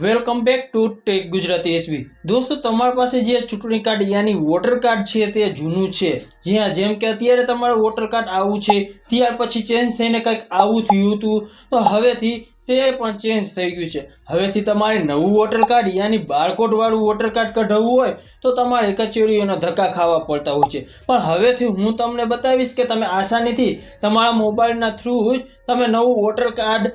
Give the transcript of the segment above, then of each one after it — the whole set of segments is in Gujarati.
Welcome back to tech Gujarati SB દોસ્તો, તમારી પાસે જે ચૂંટણી કાર્ડ યાની વોટર કાર્ડ છે તે જૂનું છે. જ્યાં જેમ કે અત્યારે તમારું વોટર કાર્ડ આવું છે, ત્યાર પછી ચેન્જ થઈને કંઈક આવું થયું હતું. તો હવેથી તે પણ ચેન્જ થઈ ગયું છે. હવેથી તમારે નવું વોટર કાર્ડ યાની બારકોડ વાળું વોટર કાર્ડ કઢાવવું હોય તો તમારે કચેરીઓના ધક્કા ખાવા પડતા હોય છે. પણ હવેથી હું તમને બતાવીશ કે તમે આસાનીથી તમારા મોબાઈલના થ્રુ જ તમે નવું વોટર કાર્ડ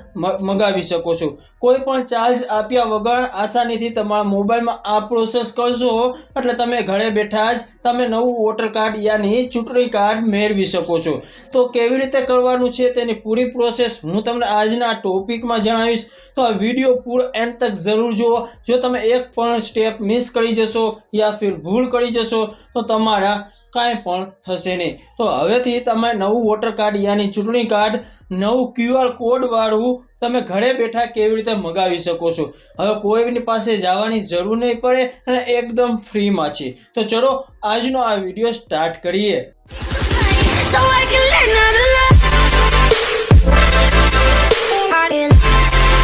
મગાવી શકો છો. કોઈ પણ ચાર્જ આપ્યા વગર આસાનીથી તમારા મોબાઈલમાં આ પ્રોસેસ કરશો એટલે તમે ઘરે બેઠા જ તમે નવું વોટર કાર્ડ યાની ચૂંટણી કાર્ડ મેળવી શકો છો. તો કેવી રીતે કરવાનું છે તેની પૂરી પ્રોસેસ હું તમને આજના ટોપિકમાં જણાવીશ. તો આ વીડિયો પૂરો એન્ડ તક જરૂર જુઓ. જો તમે એક પણ સ્ટેપ મિસ કરી જશો યા ફિર ભૂલ કરી જશો, તો તમારા કાંઈ પણ થશે નહીં. તો હવેથી તમે નવું વોટર કાર્ડ યાની ચૂંટણી કાર્ડ નવું ક્યુઆર કોડ વાળું તમે ઘરે બેઠા કેવી રીતે મગાવી શકો છો? હવે કોઈની પાસે જવાની જરૂર નહીં પડે અને એકદમ ફ્રીમાં છે. તો ચલો આજનો આ વીડિયો સ્ટાર્ટ કરીએ.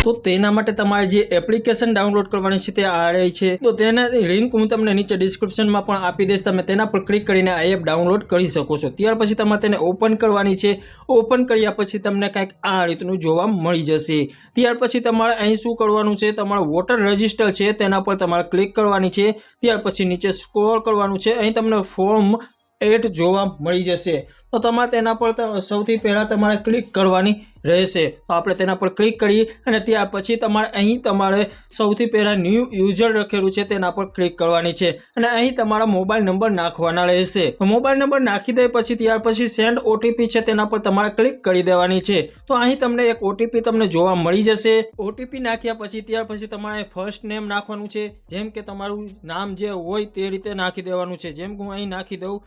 તો તેના માટે તમારે જે એપ્લિકેશન ડાઉનલોડ કરવાની છે તે આ રહી છે. તો તેના લિંક હું તમને નીચે ડિસ્ક્રિપ્શનમાં પણ આપી દઈશ. તમે તેના પર ક્લિક કરીને આ એપ ડાઉનલોડ કરી શકો છો. ત્યાર પછી તમારે તેને ઓપન કરવાની છે. ઓપન કર્યા પછી તમને કંઈક આ રીતનું જોવા મળી જશે. ત્યાર પછી તમારે અહીં શું કરવાનું છે? તમારું વોટર રજિસ્ટર છે, તેના પર તમારે ક્લિક કરવાની છે. ત્યાર પછી નીચે સ્ક્રોલ કરવાનું છે. અહીં તમને ફોર્મ એટ જોવા મળી જશે. તો તમારે તેના પર સૌથી પહેલાં તમારે ક્લિક કરવાની રહેશે. તો આપણે તેના પર ક્લિક કરી અને ત્યાર પછી તમારે અહીં તમારે સૌથી પહેલાં ન્યૂ યુઝર લખેલું છે તેના પર ક્લિક કરવાની છે. અને અહીં તમારા મોબાઈલ નંબર નાખવાના રહેશે. મોબાઈલ નંબર નાખી દે પછી ત્યાર પછી સેન્ડ ઓટીપી છે તેના પર તમારે ક્લિક કરી દેવાની છે. તો અહીં તમને એક ઓટીપી તમને જોવા મળી જશે. ઓટીપી નાખ્યા પછી ત્યાર પછી તમારે ફર્સ્ટ નેમ નાખવાનું છે. જેમ કે તમારું નામ જે હોય તે રીતે નાખી દેવાનું છે. જેમ કે હું અહીં નાખી દઉં.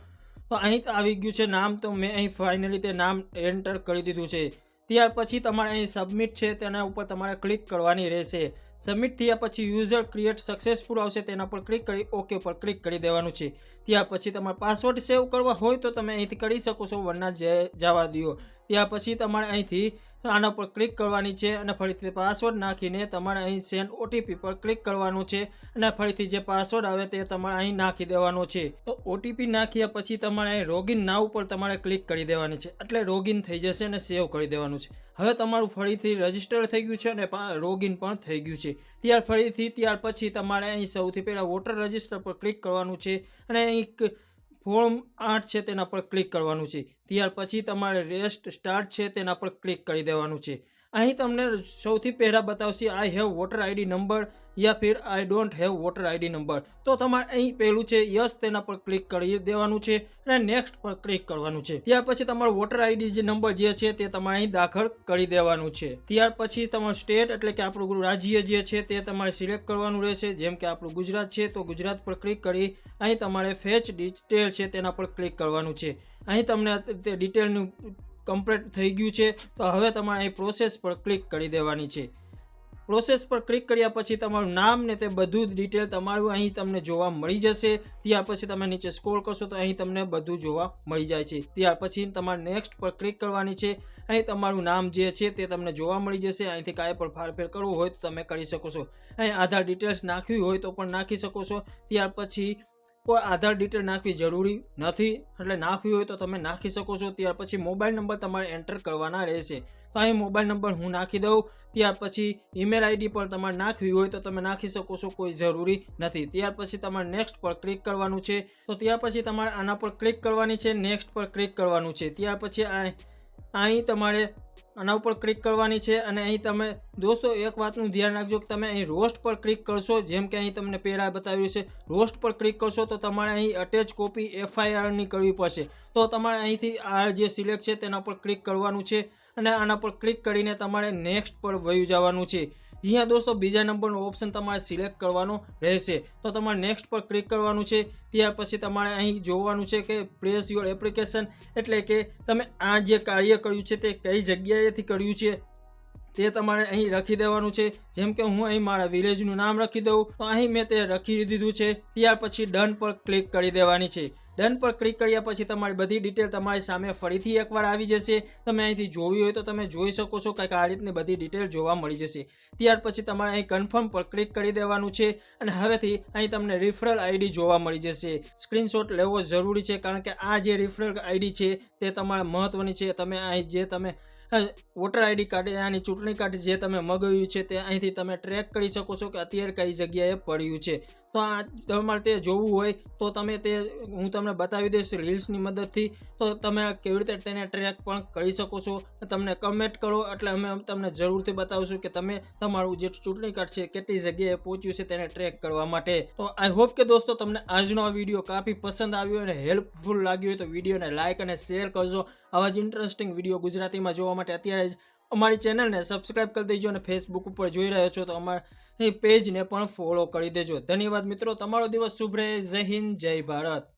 તો અહીં તો આવી ગયું છે નામ, તો મેં અહીં ફાઇનલી તે નામ એન્ટર કરી દીધું છે. ત્યાર પછી તમારે અહીં સબમિટ છે, તેના ઉપર તમારે ક્લિક કરવાની રહેશે. સબમિટ થયા પછી યુઝર ક્રિએટ સક્સેસફુલ આવશે, તેના પર ક્લિક કરી ઓકે પર ક્લિક કરી દેવાનું છે. ત્યાર પછી તમારે પાસવર્ડ સેવ કરવા હોય તો તમે અહીંથી કરી શકો છો, વરના જવા દો ત્યાર પછી તમારે અહીંથી આના પર ક્લિક કરવાની છે અને ફરીથી પાસવર્ડ નાખીને તમારે અહીં સેન્ડ ઓટીપી પર ક્લિક કરવાનું છે અને ફરીથી જે પાસવર્ડ આવે તે તમારે અહીં નાખી દેવાનો છે. તો ઓટીપી નાખ્યા પછી તમારે અહીં રોગિન ના ઉપર તમારે ક્લિક કરી દેવાની છે. એટલે રોગિન થઈ જશે અને સેવ કરી દેવાનું છે. હવે તમારું ફરીથી રજિસ્ટર થઈ ગયું છે અને રોગિન પણ થઈ ગયું છે. ત્યાર ફરીથી ત્યાર પછી તમારે અહીં સૌથી પહેલાં વોટર રજિસ્ટર પર ક્લિક કરવાનું છે અને અહીં ફોર્મ આઠ છે તેના પર ક્લિક કરવાનું છે. ત્યાર પછી તમારે રેસ્ટ સ્ટાર્ટ છે તેના પર ક્લિક કરી દેવાનું છે. અહીં તમને સૌથી પહેલાં બતાવશે I have voter ID number yeah Phir I don't have voter ID number તો તમારે અહીં પહેલું છે યસ તેના પર ક્લિક કરી દેવાનું છે અને નેક્સ્ટ પર ક્લિક કરવાનું છે. ત્યાર પછી તમારો વોટર આઈડી જે નંબર જે છે તે તમારે અહીં દાખલ કરી દેવાનું છે. ત્યાર પછી તમારું સ્ટેટ એટલે કે આપણું રાજ્ય જે છે તે તમારે સિલેક્ટ કરવાનું રહેશે. જેમ કે આપણું ગુજરાત છે, તો ગુજરાત પર ક્લિક કરી અહીં તમારે ફેચ ડિટેલ છે તેના પર ક્લિક કરવાનું છે. અહીં તમને ડિટેલનું કમ્પ્લીટ થઈ ગયું છે, તો હવે તમારે અહીં પ્રોસેસ પર ક્લિક કરી દેવાની છે. પ્રોસેસ પર ક્લિક કર્યા પછી તમારું નામ ને તે બધું જ ડિટેલ તમારું અહીં તમને જોવા મળી જશે. ત્યાર પછી તમે નીચે સ્ક્રોલ કરશો તો અહીં તમને બધું જોવા મળી જાય છે. ત્યાર પછી તમારે નેક્સ્ટ પર ક્લિક કરવાની છે. અહીં તમારું નામ જે છે તે તમને જોવા મળી જશે. અહીંથી કાંઈ પણ ફાળફેર કરવું હોય તો તમે કરી શકો છો. અહીં આધાર ડિટેલ્સ નાખવી હોય તો પણ નાખી શકો છો. ત્યાર પછી કોઈ આધાર ડિટેલ નાખવી જરૂરી નથી. એટલે નાખવી હોય તો તમે નાખી શકો છો. ત્યાર પછી મોબાઈલ નંબર તમારે એન્ટર કરવાના રહેશે. તો અહીં મોબાઈલ નંબર હું નાખી દઉં. ત્યાર પછી ઈમેલ આઈડી પણ તમારે નાખવી હોય તો તમે નાખી શકો છો. કોઈ જરૂરી નથી. ત્યાર પછી તમારે નેક્સ્ટ પર ક્લિક કરવાનું છે. તો ત્યાર પછી તમારે આના પર ક્લિક કરવાની છે. નેક્સ્ટ પર ક્લિક કરવાનું છે. ત્યાર પછી આ અહીં તમારે આના ઉપર ક્લિક કરવાની છે અને અહીં તમે દોસ્તો એક વાતનું ધ્યાન રાખજો કે તમે અહીં રોસ્ટ પર ક્લિક કરશો, જેમ કે અહીં તમને પહેલાં બતાવ્યું છે રોસ્ટ પર ક્લિક કરશો તો તમારે અહીં અટેચ કોપી એફઆઈઆરની કરવી પડશે. તો તમારે અહીંથી આ જે સિલેક્ટ છે તેના પર ક્લિક કરવાનું છે અને આના પર ક્લિક કરીને તમારે નેક્સ્ટ પર વયું જવાનું છે. જ્યાં દોસ્તો, બીજા નંબરનો ઓપ્શન તમારે સિલેક્ટ કરવાનો રહેશે. તો તમારે નેક્સ્ટ પર ક્લિક કરવાનું છે. ત્યાર પછી તમારે અહીં જોવાનું છે કે પ્રેસ યોર એપ્લિકેશન એટલે કે તમે આ જે કાર્ય કર્યું છે તે કઈ જગ્યાએથી કર્યું છે? તે તમારે અહીં લખી દેવાનું છે. જેમ કે હું અહીં મારા વિલેજનું નામ લખી દઉં, તો અહીં મેં તે લખી દીધું છે. ત્યાર પછી ડન પર ક્લિક કરી દેવાની છે. ડન પર ક્લિક કર્યા પછી તમારી બધી ડિટેલ તમારી સામે ફરીથી એકવાર આવી જશે. તમે અહીંથી જોવી હોય તો તમે જોઈ શકો છો કંઈક આ રીતની બધી ડિટેલ જોવા મળી જશે. ત્યાર પછી તમારે અહીં કન્ફર્મ પર ક્લિક કરી દેવાનું છે અને હવેથી અહીં તમને રિફરલ આઈડી જોવા મળી જશે. સ્ક્રીનશોટ લેવો જરૂરી છે કારણ કે આ જે રિફરલ આઈડી છે તે તમારા મહત્વની છે. તમે અહીં જે તમે વોટર આઈડી કાર્ડ આની ચૂંટણી કાર્ડ જે તમે મગાવ્યું છે તે અહીંથી તમે ટ્રેક કરી શકો છો કે અત્યારે કઈ જગ્યાએ પડ્યું છે. તો આ તમારે તે જોવું હોય, તો તમે તે હું તમને બતાવી દઈશ રીલ્સની મદદથી. તો તમે કેવી રીતે તેને ટ્રેક પણ કરી શકો છો. તમને કમેન્ટ કરો, એટલે અમે તમને જરૂરથી બતાવશું કે તમે તમારું જે ચૂંટણી કાર્ડ છે, કેટલી જગ્યાએ પહોંચ્યું છે તેને ટ્રેક કરવા માટે. તો આઈ હોપ કે દોસ્તો તમને આજનો આ વીડિયો કાફી પસંદ આવ્યો અને હેલ્પફુલ લાગ્યો હોય તો વિડીયોને લાઇક અને શેર કરજો. આવા જ ઇન્ટરેસ્ટિંગ વીડિયો ગુજરાતીમાં જોવા માટે અત્યારે જ અમારી ચેનલને સબસ્ક્રાઇબ કરી દેજો અને ફેસબુક ઉપર જોઈ રહ્યો છો તો અમારી પેજને પણ ફોલો કરી દેજો. ધન્યવાદ મિત્રો, તમારો દિવસ શુભ રહે. જય હિન્દ, જય ભારત.